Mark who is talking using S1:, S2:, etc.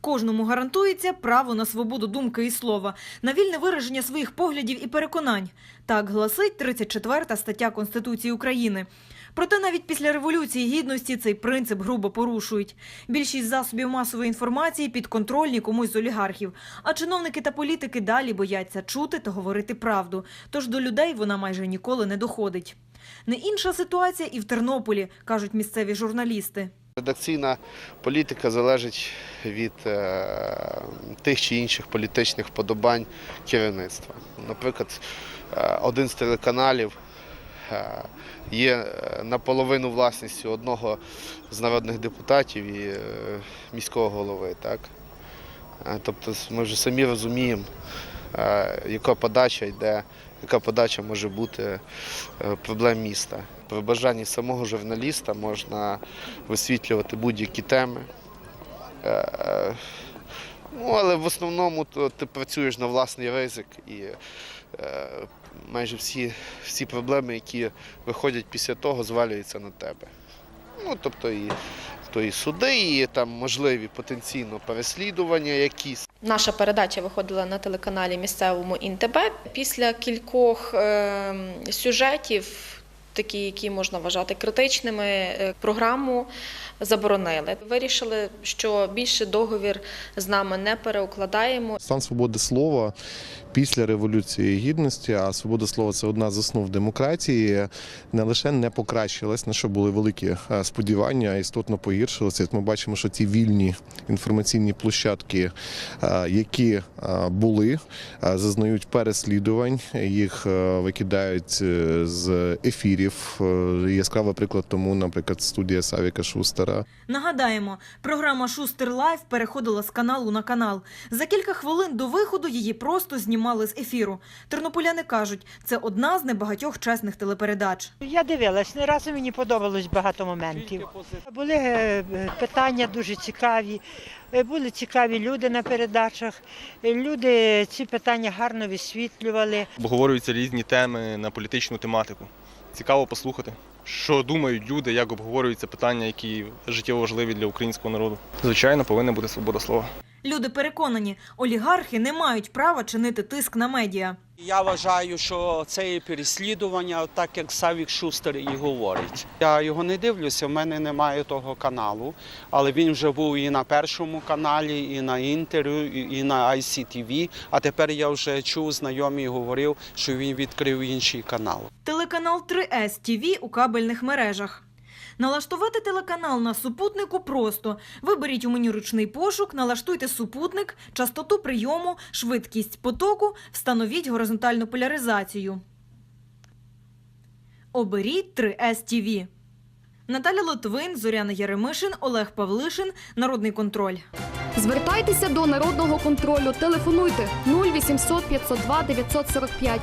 S1: Кожному гарантується право на свободу думки і слова, на вільне вираження своїх поглядів і переконань. Так гласить 34 стаття Конституції України. Проте навіть після революції гідності цей принцип грубо порушують. Більшість засобів масової інформації підконтрольні комусь з олігархів, а чиновники та політики далі бояться чути та говорити правду. Тож до людей вона майже ніколи не доходить. Не інша ситуація і в Тернополі, кажуть місцеві журналісти.
S2: Редакційна політика залежить від е, тих чи інших політичних вподобань керівництва. Наприклад, е, один з телеканалів е, є наполовину власністю одного з народних депутатів і міського голови. Так? Тобто ми вже самі розуміємо, яка подача йде, яка подача може бути е, проблем міста. При бажанні самого журналіста можна висвітлювати будь-які теми. Е, е, Ну, але в основному то ти працюєш на власний ризик і майже всі, всі проблеми, які виходять після того, звалюються на тебе. Ну, тобто і, то і суди, і там можливі потенційно переслідування якісь.
S3: Наша передача виходила на телеканалі місцевому ІНТБ. Після кількох е, сюжетів, такі, які можна вважати критичними, е, програму заборонили. Вирішили, що більше договір з нами не переукладаємо.
S4: Стан свободи слова після Революції Гідності, а свобода слова це одна з основ демократії, не лише не покращилась, на що були великі е, сподівання, а істотно погіршилася. Ми бачимо, що ці вільні інформаційні площадки, е, які е, були, зазнають переслідувань, їх викидають з ефірів. Яскравий приклад тому, наприклад, студія Савіка Шустера.
S1: Нагадаємо, програма Шустер Лайф переходила з каналу на канал. За кілька хвилин до виходу її просто знімали з ефіру. Тернополяни кажуть, це одна з небагатьох чесних телепередач.
S5: Я дивилась, не разу мені подобалось багато моментів. Були е, е, питання дуже цікаві, е, були цікаві люди на передачах. Люди ці питання гарно висвітлювали.
S6: обговорюються різні теми на політичну тематику. Цікаво послухати, що думають люди, як обговорюються питання, які життєво важливі для українського народу. Звичайно, повинна бути свобода слова.
S1: Люди переконані, олігархи не мають права чинити тиск на медіа.
S7: Я вважаю, що це є переслідування, так як Савік Шустер і говорить. Я його не дивлюся, в мене немає того каналу, але він вже був і на першому каналі, і на інтерв'ю, і на ICTV, А тепер я вже чув, знайомий говорив, що він відкрив інший канал.
S1: Телеканал 3С ТВ у кабельних мережах. Налаштувати телеканал на супутнику просто. Виберіть у меню ручний пошук, налаштуйте супутник, частоту прийому, швидкість потоку, встановіть горизонтальну поляризацію. Оберіть 3С ТВ. Наталя Лотвин, Зоряна Яремишин, Олег Павлишин. Народний контроль.
S8: Звертайтеся до народного контролю. Телефонуйте 0800 502 945